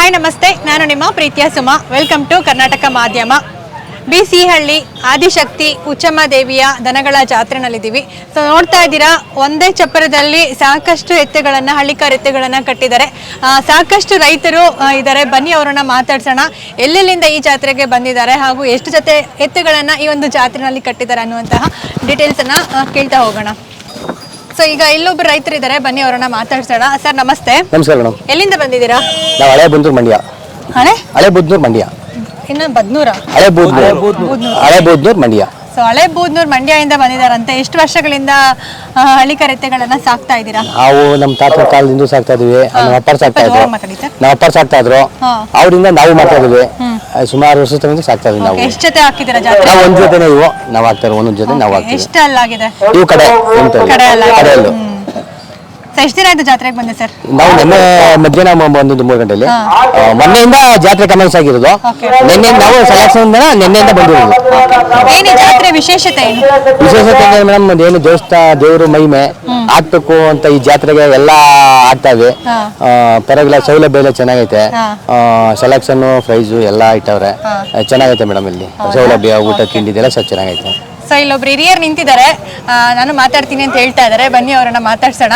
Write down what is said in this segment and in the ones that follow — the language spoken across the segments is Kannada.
ಹಾಯ್ ನಮಸ್ತೆ. ನಾನು ನಿಮ್ಮ ಪ್ರೀತಿಯ ಸುಮ. ವೆಲ್ಕಮ್ ಟು ಕರ್ನಾಟಕ ಮಾಧ್ಯಮ ಬಿ ಹಳ್ಳಿ ಆದಿಶಕ್ತಿ ಉಚ್ಚಮ್ಮ ದೇವಿಯ ದನಗಳ ಜಾತ್ರೆನಲ್ಲಿದ್ದೀವಿ. ಸೊ ನೋಡ್ತಾ ಇದ್ದೀರಾ, ಒಂದೇ ಚಪ್ಪರದಲ್ಲಿ ಸಾಕಷ್ಟು ಎತ್ತುಗಳನ್ನು, ಹಳ್ಳಿಕಾರ ಎತ್ತುಗಳನ್ನು ಕಟ್ಟಿದ್ದಾರೆ. ಸಾಕಷ್ಟು ರೈತರು ಇದ್ದಾರೆ ಬನ್ನಿ ಅವರನ್ನು ಮಾತಾಡ್ಸೋಣ. ಎಲ್ಲೆಲ್ಲಿಂದ ಈ ಜಾತ್ರೆಗೆ ಬಂದಿದ್ದಾರೆ ಹಾಗೂ ಎಷ್ಟು ಜೊತೆ ಎತ್ತುಗಳನ್ನು ಈ ಒಂದು ಜಾತ್ರೆನಲ್ಲಿ ಕಟ್ಟಿದ್ದಾರೆ ಅನ್ನುವಂತಹ ಡೀಟೇಲ್ಸನ್ನು ಕೇಳ್ತಾ ಹೋಗೋಣ. ಸೊ ಈಗ ಇಲ್ಲೊಬ್ರು ರೈತರು ಇದ್ದಾರೆ ಬನ್ನಿ ಅವರನ್ನ ಮಾತಾಡ್ಸೋಣ. ಸರ್ ನಮಸ್ತೆ. ನಮಸ್ಕಾರ ಮೇಡಮ್. ಎಲ್ಲಿಂದ ಬಂದಿದ್ದೀರಾ? ನಾವು ಹಳೆ ಬುದ್ನೂರು ಮಂಡ್ಯ. ಹಳೆ? ಹಳೆ ಬುದ್ನೂರು ಮಂಡ್ಯ. ಇನ್ನೊಂದು ಬದ್ನೂರ. ಹಳೆ ಬೂದ್ನೂರು. ಹಳೆ ಬೂದ್ನೂರು ಮಂಡ್ಯ. ಸೊ ಹಳೆ ಬೂದ್ನೂರ್ ಮಂಡ್ಯದಿಂದ ಬಂದಿದಾರಂತೆ ಎಷ್ಟು ವರ್ಷಗಳಿಂದ ಆ, ಹಳ್ಳಿ ಕರೆತೆಗಳನ್ನ ಸಾಕ್ತಾ ಇದ್ದೀರಾ? ನಾವು ನಮ್ಮ ತಾತ ಕಾಲದಿಂದ ಸಾಕ್ತಾ ಇದೀವಿ ನಮ್ಮ ಅಪ್ಪರ್ ಸಾಕ್ತಾ ಇದ್ರು ಜೋರಾಗಿ ಮಾತಾಡಿ ಸರ್ ನಮ್ಮ ಅಪ್ಪರ್ ಸಾಕ್ತಾ ಇದ್ರು. ಹಾ. ಅವರಿಂದ ನಾವು ಮಾಡ್ತಾ ಇದೀವಿ ಸುಮಾರು ವರ್ಷ ತಗೊಂಡು ಸಾಕ್ತಾ ಇದೀವಿ ನಾವು. ಎಷ್ಟು ಜೊತೆ ಹಾಕಿದ್ದೀರಾ ಜಾತ್ರೆ? ನಾವು ಒಂದ್ ಜೊತೆ ಇವು. ನಾವು ಹಾಕ್ತಾರೆ ಒಂದೊಂದ್ ಜೊತೆ ನಾವು ಹಾಕ್ತೀವಿ. ಎಷ್ಟು ಅಲ್ಲಾಗಿದೆ ಇವು ಕಡೆ. ಕಡೆ ಅಲ್ಲ. ಕಡೆಯಲ್ಲು. ಎಷ್ಟು ದಿನ ಆಯ್ತು ಜಾತ್ರೆಗೆ ಬಂದೆ ಸರ್? ನಾವು ನಿನ್ನೆ ಮಧ್ಯಾಹ್ನ ಮ- ಬಂದಿದ್ದು ಮೂರು ಗಂಟೆಯಲ್ಲಿ. ಆ, ಮೊನ್ನೆಯಿಂದ ಜಾತ್ರೆ ಕಮೆನ್ಸ್ ಆಗಿರೋದು. ನಿನ್ನೆ ನಾವು ಸೆಲೆಕ್ಷನ್ ನಿನ್ನೆಯಿಂದ ಬಂದಿರೋದು. ಏನು ಜಾತ್ರೆ ವಿಶೇಷತೆ ಏನು? ವಿಶೇಷತೆ ಅಂದ್ರೆ ಮೇಡಮ್ ಏನು ದೇವಸ್ಥಾನ ದೇವರು ಮಹಿಮೆ ಆಗ್ಬೇಕು ಅಂತ ಈ ಜಾತ್ರೆಗೆ ಎಲ್ಲ ಆಗ್ತಾ ಇದೆ ಹಾ. ಪರವಾಗಿಲ್ಲ ಸೌಲಭ್ಯ ಎಲ್ಲ ಚೆನ್ನಾಗೈತೆ. ಹಾ. ಸೆಲೆಕ್ಷನ್ ಪ್ರೈಸು ಎಲ್ಲ ಇಟ್ಟವ್ರೆ. ಚೆನ್ನಾಗೈತೆ ಮೇಡಮ್ ಇಲ್ಲಿ. ಸೌಲಭ್ಯ ಊಟ ತಿಂಡಿದೆಲ್ಲ ಸ್ವಲ್ಪ ಚೆನ್ನಾಗೈತೆ. ಸೊ ಇಲ್ಲೊಬ್ರು ಹಿರಿಯರು ನಿಂತಿದ್ದಾರೆ. ಆ, ನಾನು ಮಾತಾಡ್ತೀನಿ ಅಂತ ಹೇಳ್ತಾ ಇದ್ದಾರೆ. ಬನ್ನಿ ಅವರನ್ನ ಮಾತಾಡ್ಸೋಣ.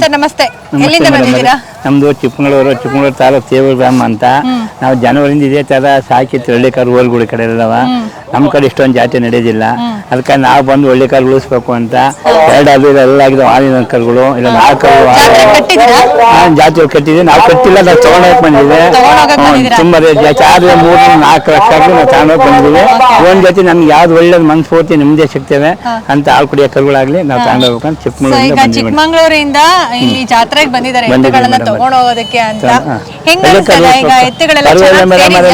ಸರ್ ನಮಸ್ತೆ. ಎಲ್ಲಿಂದ ಬಂದಿದ್ದೀರಾ? ನಮ್ದು ಚಿಕ್ಕಮಗಳೂರು ಚಿಕ್ಕಮಗಳೂರು ತಾಲೂಕು ತೇವೂರು ಗ್ರಾಮ ಅಂತ. ನಾವು ಜನವರಿಂದ ಇದೇ ತರ ಸಾಕಿತ್ತು ಹಳ್ಳಿಕಾರು ಓಲ್ಗುಡಿ ಕಡೆ ಇಲ್ಲವ ನಮ್ಮ ಕಡೆ ಇಷ್ಟೊಂದು ಜಾತಿ ನಡೆಯೋದಿಲ್ಲ ಅದಕ್ಕೆ ನಾವು ಬಂದು ಹಳ್ಳಿಕಾರು ಉಳಿಸ್ಬೇಕು ಅಂತ. ಎರಡು ಅದು ಎಲ್ಲ ಆಗಿದಾವೆ ಹಾಲಿನ ಕರುಗಳು ಇಲ್ಲ ನಾಲ್ಕು ಜಾತಿ ಕಟ್ಟಿದ್ವಿ ನಾವು ಕಟ್ಟಿಲ್ಲ ನಾವು ತಗೊಂಡೋಗಿ ಬಂದಿದ್ದೆ ತುಂಬ? ತುಂಬಾ ಚಾರ್ಜ್ ಮೂರು ನಾಲ್ಕು ಲಕ್ಷ ನಾವು ತಗೊಂಡೋಗಿ ಬಂದಿದ್ದೀವಿ ಒಂದ್ ಜೊತೆ ನಮ್ಗೆ ಯಾವ್ದು ಒಳ್ಳೇದು ಮನಸ್ಫೂರ್ತಿ ನಿಮ್ದೇ ಸಿಗ್ತೇವೆ ಅಂತ ಹಾಲು ಕುಡಿಯೋ ಕಲ್ಗಳಾಗ್ಲಿ ನಾವು ತಗೊಂಡೋಗ್ಬೇಕು ಅಂತ ಸೊ ಚಿಕ್ಕಮಗಳೂರಿಂದ ಚಿಕ್ಕಮಂಗ್ಳೂರಿಂದ ಇಲ್ಲಿ ಜಾತ್ರೆಗೆ ಬಂದಿದ್ದಾರೆ. ತಗೊಂಡು ಹೋಗೋದಕ್ಕೆ ಅಂತ. ಹೆಂಗ ಈಗ ಎತ್ತುಗಳೆಲ್ಲ?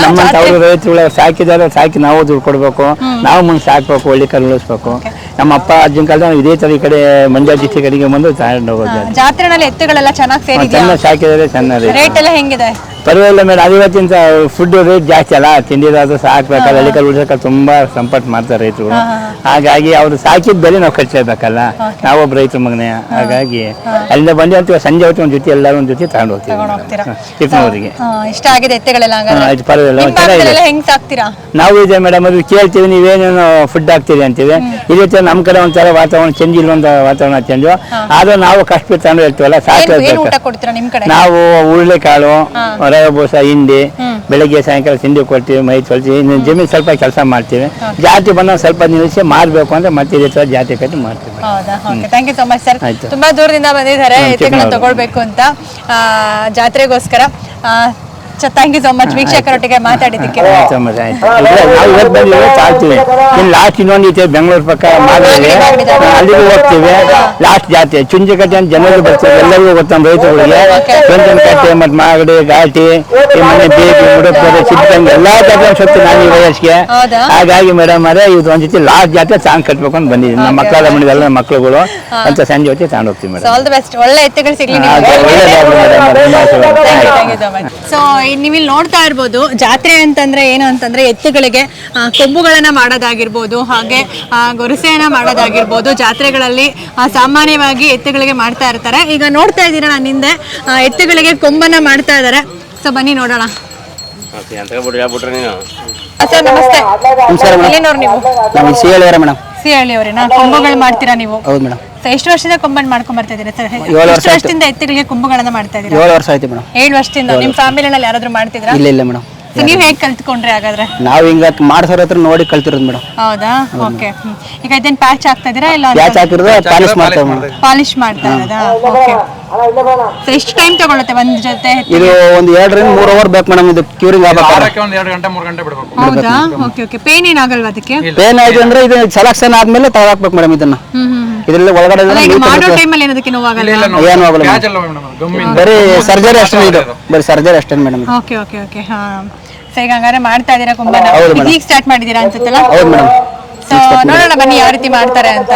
ನಮ್ಮ ತಾವು ರೈತರುಗಳು ಸಾಕಿದ್ದಾರೆ ಸಾಕಿ ನಾವು ದುಡ್ಡು ಕೊಡ್ಬೇಕು. ನಾವು ಮುಂದೆ ಸಾಕ್ಬೇಕು ಒಳ್ಳೆ ಕರು ಉಳಿಸ್ಬೇಕು. ನಮ್ಮ ಅಪ್ಪ ಅಜ್ಜನ ಕಾಲದಲ್ಲಿ ಇದೇ ತರ ಈ ಕಡೆ ಮಂಡ್ಯ ಡಿಸ್ಟಿಕ್ ಕಡೆಗೆ ಬಂದು ತಗೊಂಡು ಹೋಗೋದು. ಹಾ, ಜಾತ್ರೆನಲ್ಲಿ ಎತ್ತುಗಳೆಲ್ಲ ಚೆನ್ನಾಗಿ ಸೇರಿ ಚೆನ್ನಾಗಿ ಸಾಕಿದ್ದಾರೆ ಚೆನ್ನಾಗಿ. ರೇಟ್ ಎಲ್ಲ ಹೆಂಗಿದೆ? ಪರವಾಗಿಲ್ಲ ಮೇಡಮ್ ಅದು ಇವತ್ತಿನ ಫುಡ್ ರೇಟ್ ಜಾಸ್ತಿ ಅಲ್ಲ. ತಿಂಡಿದಾದ್ರು ಸಾಕ್ಬೇಕಲ್ಲ. ಹಳ್ಳಿ ಕರು ಉಳಿಸಕ್ಕೆ ತುಂಬಾ ಸಂಪಟ್ ಮಾಡ್ತಾರೆ ರೈತರು. ಹಾಗಾಗಿ ಅವ್ರು ಸಾಕಿದ ಬೆಲೆ ನಾವು ಖರ್ಚಲೇಬೇಕಲ್ಲ ನಾವೊಬ್ಬ ರೈತರ ಮಗನೇ. ಹಾಗಾಗಿ ಅಲ್ಲಿಂದ ಬಂದು ಅಂತ ಸಂಜೆ ಹೊತ್ತು ಒಂದು ಜೊತೆ ಎಲ್ಲರೂ ಒಂದು ಜೊತೆ ತಗೊಂಡು ಹೋಗ್ತೀವಿ ಇಷ್ಟ ಆಗಿದೆ ಎತ್ತುಗಳೆಲ್ಲ ಹಂಗಾದ್ರೆ? ಹಾ, ಇದು ಪರವಾಗಿಲ್ಲ, ಚೆನ್ನಾಗಿದೆ. ಹೆಂಗ್ ಸಾಕ್ತೀರಾ? ನಾವು ಇದೆ ಮೇಡಮ್ ಅದು ಕೇಳ್ತೀವಿ ನೀವೇನೇನು ಫುಡ್ ಹಾಕ್ತೀರಿ ಅಂತೀವಿ. ಇದೇ ತರ ನಮ್ಮ ಕಡೆ ಒಂಥರ ವಾತಾವರಣ ಚೇಂಜ್ ಇಲ್ವಂತ ವಾತಾವರಣ ಚೇಂಜ್ ಆದ್ರೆ ನಾವು ಕಷ್ಟ ತಗೊಂಡು ಇರ್ತೀವಲ್ಲ ನಿಮ್ ಕಡೆ? ನಾವು ಉರುಳೆಕಾಳು ಬೂಸ ಹಿಂಡಿ ಬೆಳಗ್ಗೆ ಸಾಯಂಕಾಲ ತಿಂಡಿ ಕೊಡ್ತೀವಿ ಮೈ ತೊಳ್ತೀವಿ ಇನ್ನು ಜಮೀನು ಸ್ವಲ್ಪ ಕೆಲಸ ಮಾಡ್ತೀವಿ. ಜಾತಿ ಬಂದ ಸ್ವಲ್ಪ ನಿಲ್ಲಿಸಿ ಮಾರ್ಬೇಕು ಅಂದ್ರೆ ಮತ್ತೆ ಇದೇ ತರ ಜಾತಿ ಕಟ್ಟಿ ಮಾಡ್ತೀವಿ. ಹೌದಾ? Thank you so much sir ಆಯ್ತು. ತುಂಬಾ ದೂರದಿಂದ ಬಂದಿದ್ದಾರೆ ಎತ್ತುಗಳನ್ನ. ತಗೊಳ್ಬೇಕು ಅಂತ ಆ, ಜಾತ್ರೆಗೋಸ್ಕರ. ಥ್ಯಾಂಕ್ ಯು ಸೋ ಮಚ್ ವೀಕ್ಷಕರೊಟ್ಟಿಗೆ ಮಾತಾಡಿದ್ದಕ್ಕೆ ಆಡ್ತೀವಿ ಇನ್ನು ಲಾಸ್ಟ್ ಇನ್ನೊಂದು ಬೆಂಗಳೂರು ಪಕ್ಕ ಅಲ್ಲಿಗೂ ಹೋಗ್ತೀವಿ. ಲಾಸ್ಟ್ ಜಾತಿ ಚುಂಜಿಕಟ್ಟೆ ಅಂತ ಜನರು ಬರ್ತೀವಿ ಎಲ್ಲರಿಗೂ ಗೊತ್ತ ರೈತರುಗಳಿಗೆ. ಚುಂಚನಕಟ್ಟೆ ಮತ್ತು ಮಾಗಡಿ ಘಾಟಿ ಮನೆ ಬೇಬಿ ಮುಡುಪರೆ ಸಿದ್ಧಂಗ ಎಲ್ಲ ಜಾತಿ ಸುತ್ತಿ ನಾನು ಈ ವಯಸ್ಸಿಗೆ? ಹಾಗಾಗಿ ಮೇಡಮ್ ಅದೇ ಇದು ಒಂದ್ ಜೊತೆ ಲಾಸ್ಟ್ ಜಾತಿ ಸಾಂಗ್ ಕಟ್ಬೇಕು ಅಂತ ಬಂದಿದ್ದೀನಿ. ನಮ್ಮ ಮಕ್ಕಳ ಮನೆ ಎಲ್ಲ ಮಕ್ಕಳುಗಳು ಅಂತ ಸಂಜೆ ಹೊತ್ತಿಗೆ ತಗೊಂಡು ಹೋಗ್ತೀವಿ ಮೇಡಮ್ ಒಳ್ಳೆ ಎತ್ತುಗಳು ಸಿಗ್ಲಿ. ಸೊ ನೀವು ಇಲ್ಲಿ ನೋಡ್ತಾ ಇರ್ಬೋದು ಜಾತ್ರೆ ಅಂತಂದ್ರೆ ಏನು ಅಂತಂದ್ರೆ ಎತ್ತುಗಳಿಗೆ ಕೊಂಬುಗಳನ್ನ ಮಾಡೋದಾಗಿರ್ಬೋದು ಹಾಗೆ ಆ, ಗೊರಸೆಯನ್ನ ಮಾಡೋದಾಗಿರ್ಬೋದು ಜಾತ್ರೆಗಳಲ್ಲಿ ಸಾಮಾನ್ಯವಾಗಿ ಎತ್ತುಗಳಿಗೆ ಮಾಡ್ತಾ ಇರ್ತಾರೆ. ಈಗ ನೋಡ್ತಾ ಇದ್ದೀರಾ ನಾನು ಹಿಂದೆ ಎತ್ತುಗಳಿಗೆ ಕೊಂಬನ್ನ ಮಾಡ್ತಾ ಇದ್ದಾರೆ ಸೊ ಬನ್ನಿ ನೋಡೋಣ. ಸರ್ ನಮಸ್ತೆ. ಎಲ್ಲಿನವ್ರು ನೀವು? ಸಿ ಹೇಳಿದಾರೆ ಮೇಡಮ್. ಸಿ ಹಳ್ಳಿಯವರೇನಾ ಕೊಂಬುಗಳು ಮಾಡ್ತೀರಾ ನೀವು? ಹೌದು ಮೇಡಮ್. ಎಷ್ಟು ವರ್ಷದಿಂದ ಕೊಂಬನ್ ಮಾಡ್ಕೊಂಡ್ ಬರ್ತಾ ಇದ್ದೀರಾ ಸರ್? ಏಳು ವರ್ಷ ಎಷ್ಟು ವರ್ಷದಿಂದ ಎತ್ತುಗಳಿಗೆ ಕೊಂಬುಗಳನ್ನ ಮಾಡ್ತಾ ಇದ್ದೀರಾ? ಏಳು ವರ್ಷ ಆಯ್ತು ಮೇಡಮ್. ಏಳು ವರ್ಷದಿಂದ ನಿಮ್ ಫ್ಯಾಮಿಲಿನಲ್ಲಿ ಯಾರಾದ್ರೂ ಮಾಡ್ತಿದ್ರಾ? ಇಲ್ಲ ಇಲ್ಲ ಮೇಡಮ್. ಸೊ ನೀವು ಹೇಗೆ ಕಲ್ತ್ಕೊಂಡ್ರಿ ಹಾಗಾದ್ರೆ? ನಾವು ಹಿಂಗ ಮಾಡ್ಸೋರ ಹತ್ರ ನೋಡಿ ಕಲ್ತಿರೋದು ಮೇಡಮ್. ಹೌದಾ? ಓಕೆ ಈಗ ಇದನ್ನ ಪ್ಯಾಚ್ ಹಾಕ್ತಾ ಇದೀರಾ ಇಲ್ಲ ಪ್ಯಾಚ್ ಹಾಕಿರೋದು ಪಾಲಿಸ್ ಮಾಡ್ತೇವೆ ಮೇಡಮ್. ಪಾಲಿಶ್ ಮಾಡ್ತಾ ಇರೋದಾ? ಓಕೆ ಸೊ ಎಷ್ಟು ಟೈಮ್ ತಗೊಳುತ್ತೆ ಒಂದ್ ಜೊತೆ ಇದು ಒಂದು ಎರಡರಿಂದ ಮೂರು ಅವರ್ ಬೇಕು ಮೇಡಮ್ ಇದು ಕ್ಯೂರಿಂಗ್ ಆಗ್ಬೇಕಾದ್ರೆ. ವಾರಕ್ಕೆ ಒಂದ್ ಎರಡು ಗಂಟೆ ಮೂರು ಗಂಟೆ ಬಿಡ್ಬೇಕು. ಹೌದಾ? ಓಕೆ ಓಕೆ ಪೇನ್ ಏನಾಗಲ್ವಾ ಅದಕ್ಕೆ? ಪೇನ್ ಆಯ್ತು ಅಂದ್ರೆ ಇದು ಸೆಲೆಕ್ಷನ್ ಆದ್ಮೇಲೆ ತಗೊಳಕ್ಬೇಕು ಮೇಡಮ್ ಇದನ್ನ. ಹ್ಮ್. ಇದ್ರಲ್ಲಿ ಒಳಗಡೆ ಅಲ್ಲ ಈಗ ಮಾಡೋ ಇರುತ್ತೆ. ಟೈಮಲ್ಲಿ ಏನದಕ್ಕೆ ನೋವಾಗಲ್ಲ ಏನು ಆಗಲ್ಲ ಬರೀ ಸರ್ಜರಿ ಅಷ್ಟೇ ಇದು. ಬರೀ ಸರ್ಜರಿ ಅಷ್ಟೇ ಮೇಡಮ್ ಓಕೆ ಓಕೆ ಓಕೆ. ಹಾ. ಸೊ ಈಗ ಹಂಗಾರೆ ಮಾಡ್ತಾ ಇದೀರಾ madam. ಈಗ ಸ್ಟಾರ್ಟ್ ಮಾಡಿದ್ದೀರಾ ಅನ್ಸುತ್ತಲ್ಲ? ಹೌದು ಮೇಡಮ್. ಸೊ ನೋಡೋಣ ಬನ್ನಿ ಯಾವ ರೀತಿ ಮಾಡ್ತಾರೆ ಅಂತ.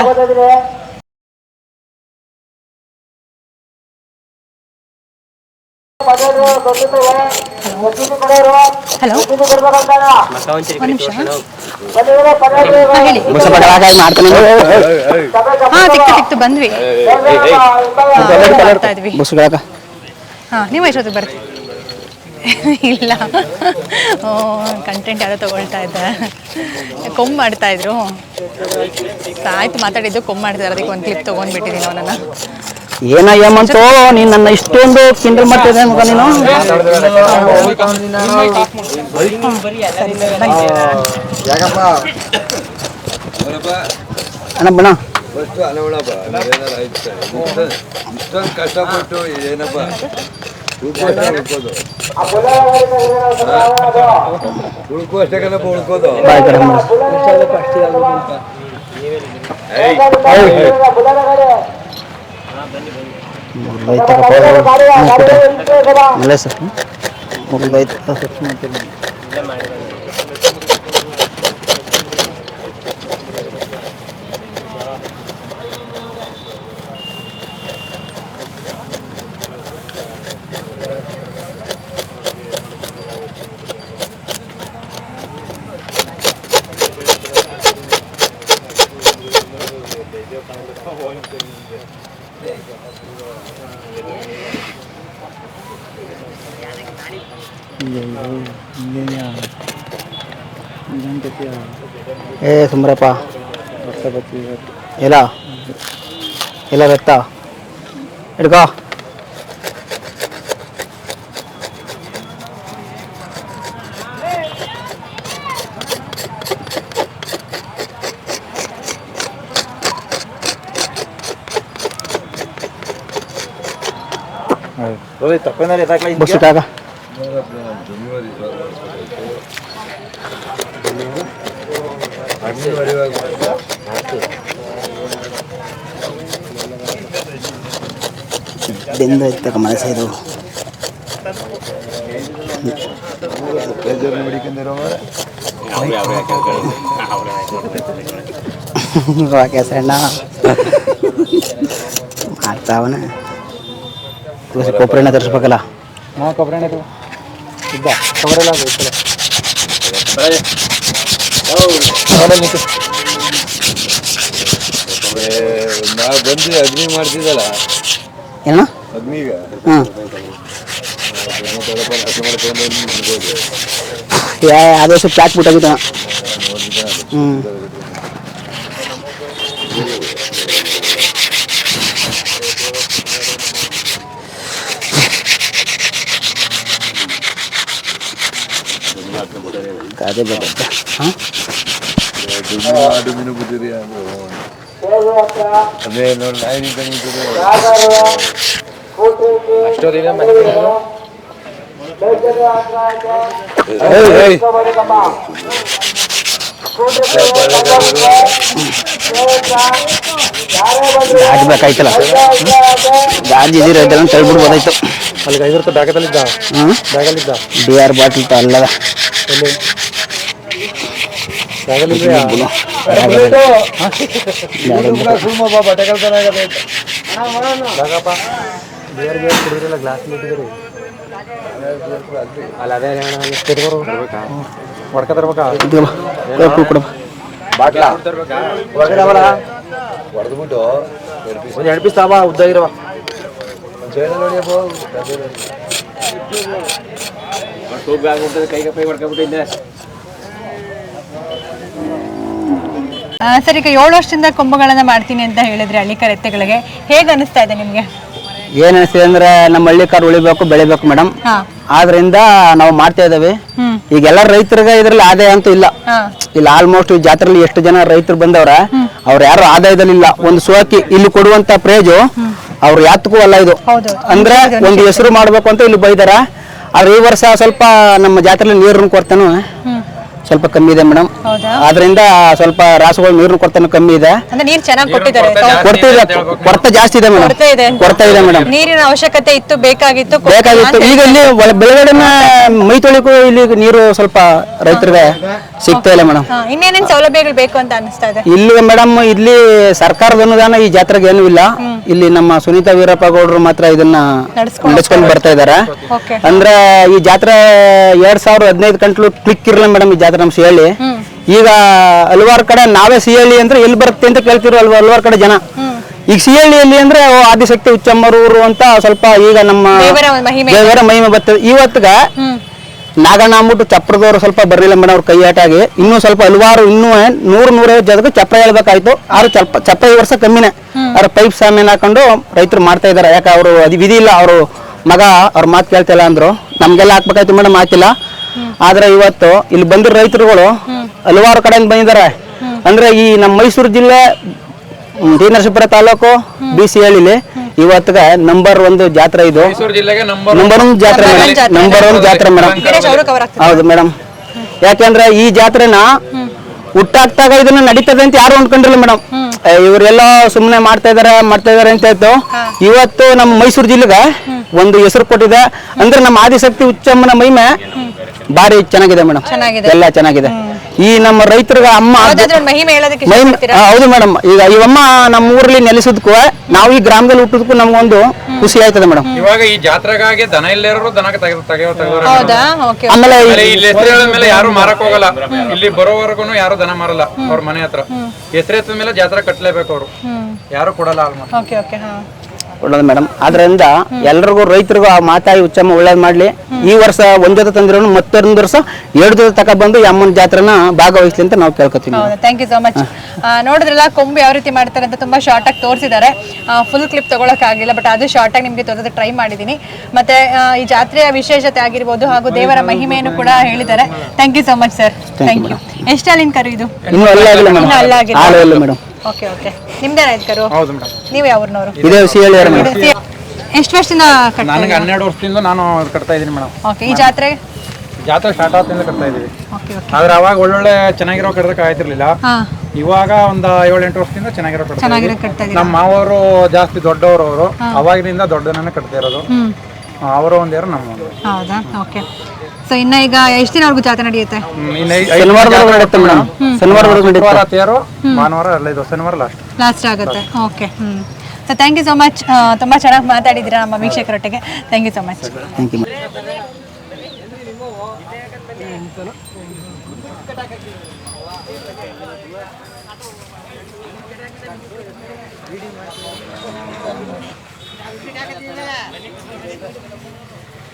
ಹಲೋ ಹಾ, ಸಿಕ್ತು ಸಿಕ್ತು ಬಂದ್ವಿ ಮಾಡ್ತಾ ಇದ್ವಿ ಹಾ ನೀವು ಎಷ್ಟೊತ್ತಿಗೆ ಬರ್ತೀವಿ ಇಲ್ಲ ಓ ಕಂಟೆಂಟ್ ಯಾರೋ ತಗೊಳ್ತಾ ಇದ್ದ ಕೊಂಬ್ ಮಾಡ್ತಾ ಇದ್ರು ಆಯ್ತು ಮಾತಾಡಿದ್ದು ಕೊಂಬ್ ಮಾಡ್ತಿದ್ದಾರೆ ಅದಕ್ಕೆ ಒಂದು ಕ್ಲಿಪ್ ತೊಗೊಂಡ್ಬಿಟ್ಟಿದ್ದೀನಿ ಅವನನ್ನು ಏನ ಏಮಂತೋ ನೀನ್ ನನ್ನ ಇಷ್ಟೊಂದು ಕಿಂಡಲ್ ಮಾಡ್ತಿದ್ದೆ ಮಗ ನೀನು. ಅಣ್ಣ ಆಯ್ತು ಇಷ್ಟೊಂದು ಕಷ್ಟಪಟ್ಟು ಏನಪ್ಪ ಉಳ್ಕೋ ಅಷ್ಟೇ ಕಣಪ್ಪ ಉಳ್ಕೋದು ಕಡೆ ಮಾಡು. ಮುರ್ದೋಯ್ತಪ್ಪ. ಹ್ಮ್, ಕೊಡು. ಇಲ್ಲ ಸರ್ ಮುರ್ದೋಯ್ತು. ಏ ಸುಮ್ರಪ್ಪ. ಇಲ್ಲ ಇಲ್ಲ ರಕ್ತ ಹಿಡ್ಕೋ. ಬಸ್ಸಿಟ್ಟಾಗ ಬೆಂದು ಇತ್ತಕ ಮನಸ್ಸು ಇದು. ಬೇಜಾರು ನೋಡಿಕೊಂಡಿರೋ ಕೆಸರಣ್ಣ ಮಾಡ್ತಾವನ ಕೊಬ್ಬರಿನ ತರಿಸ್ಬೇಕಲ್ಲ ನಾ ಬಂದು ಅಗ್ನಿ ಮಾಡ್ತಿದ್ದಲ್ಲ ಏನ ಅಗ್ನಿಗ ಹ್ಞೂ ಯಾ ಅದು ಸ್ವಲ್ಪ ಪ್ಯಾಕ್ ಬಿಟ್ಟಾಗಿತ್ತು ಹ್ಞೂ ಅದೇ ಬೇಕಾಯ್ತು ಹಾಂ ಮಾಡಿ ದಿನ ಬಿಟ್ಟಿರಿ ಅಂದ್ರು ಅದೇ ನೋಡಿ ನಾಯಿ ನಿಂತಿದೆ ಗಾಡಿ ಬೇಕಾಯ್ತಲ್ಲ ಗಾಡಿ ಇದ್ದೀರ ಅಂತ ಕೈ ಬಿಡ್ಬೋದಾಯ್ತು ಅಲ್ಲಿ ಐದು ರೂಪಾಯಿ ಬ್ಯಾಗದಲ್ಲಿದ್ದ ಹ್ಞೂ ಬ್ಯಾಗಲ್ಲಿದ್ದ ಡಿ ಆರ್ ಬಾಟ್ಲ್ ಅಲ್ಲದ. ಗ್ಲಾಸ್ ಅಲ್ಲ ಅದೇ ಹೊಡೆದ್ಬಿಟ್ಟು ಒಂದು ಎರಡು ಪೀಸ್ ತಾವ ಸರ್ ಈಗ ಏಳು ವರ್ಷದಿಂದ ಕೊಂಬುಗಳನ್ನ ಮಾಡ್ತೀನಿ ಅಂತ ಹೇಳಿದ್ರೆ ಹಳ್ಳಿ ಎತ್ತೆಗಳಿಗೆ ಹೇಗೆ ಅನಿಸ್ತಾ ಇದೆ ನಿಮಗೆ? ಏನ್ ಅನಿಸ್ತಿದೆ ಅಂದ್ರೆ ನಮ್ಮ ಹಳ್ಳಿ ಕಾರ್ ಉಳಿಬೇಕು ಬೆಳಿಬೇಕು ಮೇಡಮ್ ಹಾ. ಆದ್ರಿಂದ ನಾವು ಮಾಡ್ತಾ ಇದ್ದೇವೆ. ಈಗ ಎಲ್ಲ ರೈತರಿಗೆ ಇದ್ರಲ್ಲಿ ಆದಾಯ ಅಂತೂ ಇಲ್ಲ. ಇಲ್ಲಿ ಆಲ್ಮೋಸ್ಟ್ ಈ ಜಾತ್ರೆಯಲ್ಲಿ ಎಷ್ಟು ಜನ ರೈತರು ಬಂದವ್ರ ಅವ್ರ ಯಾರು ಆದಾಯದಲ್ಲಿ ಇಲ್ಲ. ಒಂದು ಸೋಕಿ ಇಲ್ಲಿ ಕೊಡುವಂತ ಪ್ರೇಜು ಅವ್ರು ಯಾತಕ್ಕೂ ಅಲ್ಲ ಇದು. ಅಂದ್ರೆ ಒಂದು ಹೆಸರು ಮಾಡ್ಬೇಕು ಅಂತ ಇಲ್ಲಿ ಬೈದಾರ. ಆದ್ರೆ ಈ ವರ್ಷ ಸ್ವಲ್ಪ ನಮ್ಮ ಜಾತ್ರೆಯಲ್ಲಿ ನೀರನ್ನು ಕೊರತೆನೂ ಹ್ಮ್. ಸ್ವಲ್ಪ ಕಮ್ಮಿ ಇದೆ ಮೇಡಮ್. ಹೌದಾ? ಆದ್ರಿಂದ ಸ್ವಲ್ಪ ರಾಸುಗಳು ನೀರಿನ ಕೊರತೆ ಕಮ್ಮಿ ಇದೆ. ಅಂದ್ರೆ ನೀರ್ ಚೆನ್ನಾಗಿ ಕೊಟ್ಟಿದ್ದಾರೆ. ಕೊರತೆ ಇದೆ ಕೊರತೆ ಜಾಸ್ತಿ ಇದೆ ಮೇಡಮ್. ಕೊರತೆ ಇದೆ. ಕೊರತೆ ಇದೆ ಮೇಡಮ್. ನೀರಿನ ಅವಶ್ಯಕತೆ ಇತ್ತು ಬೇಕಾಗಿತ್ತು ಕೊಟ್ಟಿಲ್ಲ ಬೇಕಾಗಿತ್ತು. ಅಂತ ಈಗ ಇಲ್ಲಿ ಒಳ- ಬೆಳಗಡೆನ ಮೈ ತೊಳಿಕು ಇಲ್ಲಿ ನೀರು ಸ್ವಲ್ಪ ರೈತರಿಗೆ ಸಿಗ್ತಾ ಇಲ್ಲ ಮೇಡಮ್. ಹಾ, ಇನ್ನೇನೇನ್ ಸೌಲಭ್ಯಗಳು ಬೇಕು ಅಂತ ಅನಿಸ್ತಾ ಇದೆ? ಇಲ್ಲಿ ಮೇಡಮ್ ಇಲ್ಲಿ ಸರ್ಕಾರದ ಅನುದಾನ ಈ ಜಾತ್ರೆಗೆ ಏನೂ ಇಲ್ಲ. ಇಲ್ಲಿ ನಮ್ಮ ಸುನೀತಾ ವೀರಪ್ಪ ಗೌಡರು ಮಾತ್ರ ಇದನ್ನ ನಡ್ಸ್ಕೊಂಡು ಬರ್ತಾ ಇದಾರೆ. ಅಂದ್ರೆ ಈ ಜಾತ್ರೆ ಎರಡ್ ಸಾವಿರದ ಹದಿನೈದು ಗಂಟ್ಲು ಕ್ಲಿಕ್ ಇರಲ್ಲ ಮೇಡಮ್ ಈ ಜಾತ್ರೆ ನಮ್ಮ ಸಿಹಳ್ಳಿ ಈಗ ಹಲವಾರು ಕಡೆ ನಾವೇ ಸಿಹಳ್ಳಿ ಅಂದ್ರೆ ಎಲ್ಲಿ ಬರುತ್ತೆ ಅಂತ ಕೇಳ್ತಿರೋ ಅಲ್ವಾ ಹಲವಾರು ಕಡೆ ಜನ. ಈಗ ಸಿಹಳ್ಳಿಯಲ್ಲಿ ಅಂದ್ರೆ ಓ, ಆದಿಶಕ್ತಿ ಉಚ್ಚಮ್ಮರೂರು ಅಂತ ಸ್ವಲ್ಪ ಈಗ ನಮ್ಮ ದೇವರ ಮಹಿಮೆ. ಬರ್ತದೆ. ಇವತ್ತಿಗ ನಾಗಣ್ಣ ಅಂದ್ಬಿಟ್ಟು ಚಪ್ರದವರು ಸ್ವಲ್ಪ ಬರಲಿಲ್ಲ ಮೇಡಮ್ ಅವ್ರ ಕೈಯಾಟಾಗಿ. ಇನ್ನೂ ಸ್ವಲ್ಪ ಹಲವಾರು ಇನ್ನೂ ನೂರು ನೂರೈವತ್ತು ಜನಕ್ಕೆ ಚಪ್ರ ಹೇಳ್ಬೇಕಾಯ್ತು. ಆರು ಚಪ್ಪ ಚಪ್ಪ ಈ ವರ್ಷ ಕಮ್ಮಿನೇ. ಅವ್ರ ಪೈಪ್ ಸಾಮಾನು ಹಾಕೊಂಡು ರೈತರು ಮಾಡ್ತಾ ಇದ್ದಾರೆ. ಯಾಕೆ ಅವರು ಅದು ವಿಧಿ ಇಲ್ಲ ಅವರು ಮಗ ಅವ್ರ ಮಾತು ಕೇಳ್ತಿಲ್ಲ ಅಂದ್ರು. ನಮ್ಗೆಲ್ಲ ಹಾಕ್ಬೇಕಾಯ್ತು ಮೇಡಮ್ ಹಾಕಿಲ್ಲ. ಆದ್ರೆ ಇವತ್ತು ಇಲ್ಲಿ ಬಂದಿರೋ ರೈತರುಗಳು ಹಲವಾರು ಕಡೆಯಿಂದ ಬಂದಿದ್ದಾರೆ. ಅಂದ್ರೆ ಈ ನಮ್ಮ ಮೈಸೂರು ಜಿಲ್ಲೆ ಟಿ ನರಸೀಪುರ ತಾಲೂಕು ಬಿ ಸಿ ಹೇಳಿಲಿ ಇವತ್ತಿಗೆ ನಂಬರ್ ಒಂದು ಜಾತ್ರೆ ಇದು. ಮೈಸೂರು ಜಿಲ್ಲೆಗೆ ನಂಬರ್ ಒಂದು ಜಾತ್ರೆ ಮೇಡಮ್. ನಂಬರ್ ಒನ್ ಜಾತ್ರೆ ಮೇಡಮ್. ಹೌದು ಮೇಡಮ್. ಯಾಕೆಂದ್ರೆ ಈ ಜಾತ್ರೆನ ಹುಟ್ಟಾಗ್ತಾಗ ಇದನ್ನ ನಡೀತದೆ ಅಂತ ಯಾರು ಅನ್ಕೊಂಡಿಲ್ಲ ಮೇಡಮ್. ಇವರೆಲ್ಲ ಸುಮ್ಮನೆ ಮಾಡ್ತಾ ಇದಾರೆ ಮಾಡ್ತಾ ಇದಾರೆ ಅಂತ ಆಯ್ತು ಇವತ್ತು ನಮ್ಮ ಮೈಸೂರು ಜಿಲ್ಲೆಗೆ ಒಂದು ಹೆಸರು ಕೊಟ್ಟಿದೆ. ಅಂದ್ರೆ ನಮ್ಮ ಆದಿಶಕ್ತಿ ಉಚ್ಚಮ್ಮನ ಮಹಿಮೆ ಬಾರಿ ಚೆನ್ನಾಗಿದೆ ಮೇಡಮ್. ಚೆನ್ನಾಗಿದೆ. ಎಲ್ಲ ಚೆನ್ನಾಗಿದೆ. ಈ ನಮ್ಮ ರೈತರಿಗೆ ಅಮ್ಮ ಹೌದು ಮೇಡಮ್. ಈಗ ಇವಮ್ಮ ನಮ್ಮ ಊರಲ್ಲಿ ನೆಲೆಸಿದ್ಕು ನಾವು ಈ ಗ್ರಾಮದಲ್ಲಿ ಹುಟ್ಟಿದ್ಕು ನಮ್ಗೊಂದು ಖುಷಿ ಆಯ್ತದೆ ಮೇಡಮ್. ಇವಾಗ ಈ ಜಾತ್ರೆಗಾಗಿ ದನ ಇಲ್ಲೇರೋರು ದನ ಆಮೇಲೆ ಇಲ್ಲಿ ಹೆಸರು ಮೇಲೆ ಯಾರು ಮಾರಕ್ ಹೋಗಲ್ಲ. ಇಲ್ಲಿ ಬರೋವರೆಗೂ ಯಾರು ದನ ಮಾರಲ್ಲ ಅವ್ರ ಮನೆ ಹತ್ರ. ಹೆಸರು ಮೇಲೆ ಜಾತ್ರೆ ಕಟ್ಲೇಬೇಕು ಅವರು. ಯಾರು ಕೊಡಲ್ಲ ಆಲ್ಮೋಸ್ಟ್. ಓಕೆ ಓಕೆ ಹಾ. ಒಳ್ಳೇದು ಮೇಡಮ್ ಆದ್ರಿಂದ ಎಲ್ರಿಗೂ ರೈತರಿಗೂ ಆ ಮಾತಾಯಿ ಉಚ್ಚಮ್ಮ ಒಳ್ಳೇದು ಮಾಡ್ಲಿ. ಈ ವರ್ಷ ಒಂದ್ ಜೊತೆ ತಂದಿರೋ ಮತ್ತೊಂದು ವರ್ಷ ಎರಡು ಜೊತೆ ತಕ ಬಂದು ಅಮ್ಮನ ಜಾತ್ರೆನ ಭಾಗವಹಿಸ್ಲಿ ಅಂತ ನಾವು ಕೇಳ್ಕೊತೀವಿ ಹೌದಾ ಥ್ಯಾಂಕ್ ಯು ಸೋ ಮಚ್ ನೋಡಿದ್ರಲ್ಲ ಕೊಂಬು ಯಾವ ರೀತಿ ಮಾಡ್ತಾರೆ ಅಂತ ತುಂಬಾ ಶಾರ್ಟ್ ಆಗಿ ತೋರಿಸಿದ್ದಾರೆ. ಫುಲ್ ಕ್ಲಿಪ್ ತಗೊಳಕ್ ಆಗಿಲ್ಲ ಬಟ್ ಅದು ಶಾರ್ಟ್ ಆಗಿ ನಿಮಗೆ ತೋರಿಸೋದಕ್ಕೆ ಟ್ರೈ ಮಾಡಿದೀನಿ. ಮತ್ತೆ ಈ ಜಾತ್ರೆಯ ವಿಶೇಷತೆ ಆಗಿರ್ಬೋದು ಹಾಗೂ ದೇವರ ಮಹಿಮೆಯನ್ನು ಕೂಡ ಹೇಳಿದ್ದಾರೆ. Thank you so much sir thank you ಎಷ್ಟು ಹಾಲಿನ ಕರು ಇದು? ಇನ್ನು ಅಲ್ಲ ಆಗಿಲ್ಲ ಮೇಡಮ್ ಅಲ್ಲ ಆಗಿಲ್ಲ. ಹಾಲು ಇಲ್ಲ ಮೇಡಮ್ ಓಕೆ ಓಕೆ. ನಿಮ್ದೇನಾಯ್ತು ಕರು? ಹೌದು ಮೇಡಮ್ ನೀವು ಯಾವ ಊರ್ನವರು ಇದೇ ಸಿ ಹೇಳಿ ಮೇಡಮ್ ಎಷ್ಟು ವರ್ಷದಿಂದ ಕಟ್ತಾ ನನಗೆ ಹನ್ನೆರಡು ವರ್ಷದಿಂದ ನಾನು ಕಟ್ತಾ ಇದ್ದೀನಿ ಮೇಡಮ್ ಓಕೆ ಈ ಜಾತ್ರೆಗೆ ಜಾತ್ರೆ ಸ್ಟಾರ್ಟ್ ಆದ್ಮೇಲೆ ಕಟ್ತಾ ಇದೀವಿ ಓಕೆ ಓಕೆ. ಆದ್ರೆ ಅವಾಗ ಒಳ್ಳೊಳ್ಳೆ ಚೆನ್ನಾಗಿರೋ ಕಟ್ಟದಕ್ಕೆ ಆಯ್ತಿರ್ಲಿಲ್ಲ. ಹಾ. ಇವಾಗ ಒಂದ್ ಏಳೆಂಟು ವರ್ಷದಿಂದ ಚೆನ್ನಾಗಿರೋ ಕಟ್ತಾ ಚೆನ್ನಾಗಿರೋ. ಕಟ್ತಾ ನಮ್ಮ ಮಾವರು ಜಾಸ್ತಿ ದೊಡ್ಡವರು ಅವರು. ಅವಾಗಿನಿಂದ ದೊಡ್ಡದನ್ನ ಕಟ್ತಾ ಇರೋದು. ಹ್ಮ್. ಅವರು ಒಂದೇರು ನಮ್ಮ ಒಂದು ಹೌದಾ? ಓಕೆ. ಸೊ ಇನ್ನ ಈಗ ಎಷ್ಟು ದಿನವರೆಗೂ ಜಾತ್ರೆ ನಡೆಯುತ್ತೆ? ಶನಿವಾರದವರೆಗೂ ಮೇಡಮ್. ಶನಿವಾರದವರೆಗೂ ನಡೆಯುತ್ತೆ. ಶುಕ್ರವಾರ ತೇರು ಭಾನುವಾರ ಎಲ್ಲ ಇದು ಶನಿವಾರ ಲಾಸ್ಟ್ ಲಾಸ್ಟ್ ಆಗುತ್ತೆ. Okay hmm. So thank you so much ತುಂಬಾ ಚೆನ್ನಾಗಿ ಮಾತಾಡಿದ್ದೀರಾ ನಮ್ಮ ವೀಕ್ಷಕರೊಟ್ಟಿಗೆ. Thank you so much thank you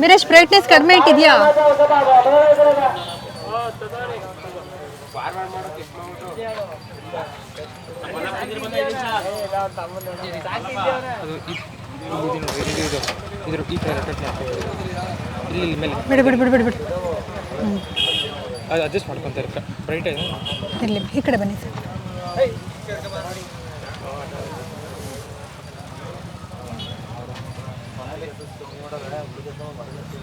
Veeresh brightness ಕಡಿಮೆ ಇಟ್ಟಿದ್ಯಾ ಬಿಡು ಬಿಡು ಬಿಡು ಬಿಡು ಬಿಡು ಅಡ್ಜಸ್ಟ್ ಮಾಡ್ಕೊಂತಾರೆ ಬ್ರೈಟ್ ಇರಲಿ ಈ ಕಡೆ ಬನ್ನಿ ಸರ್ ってことは分かりますよ。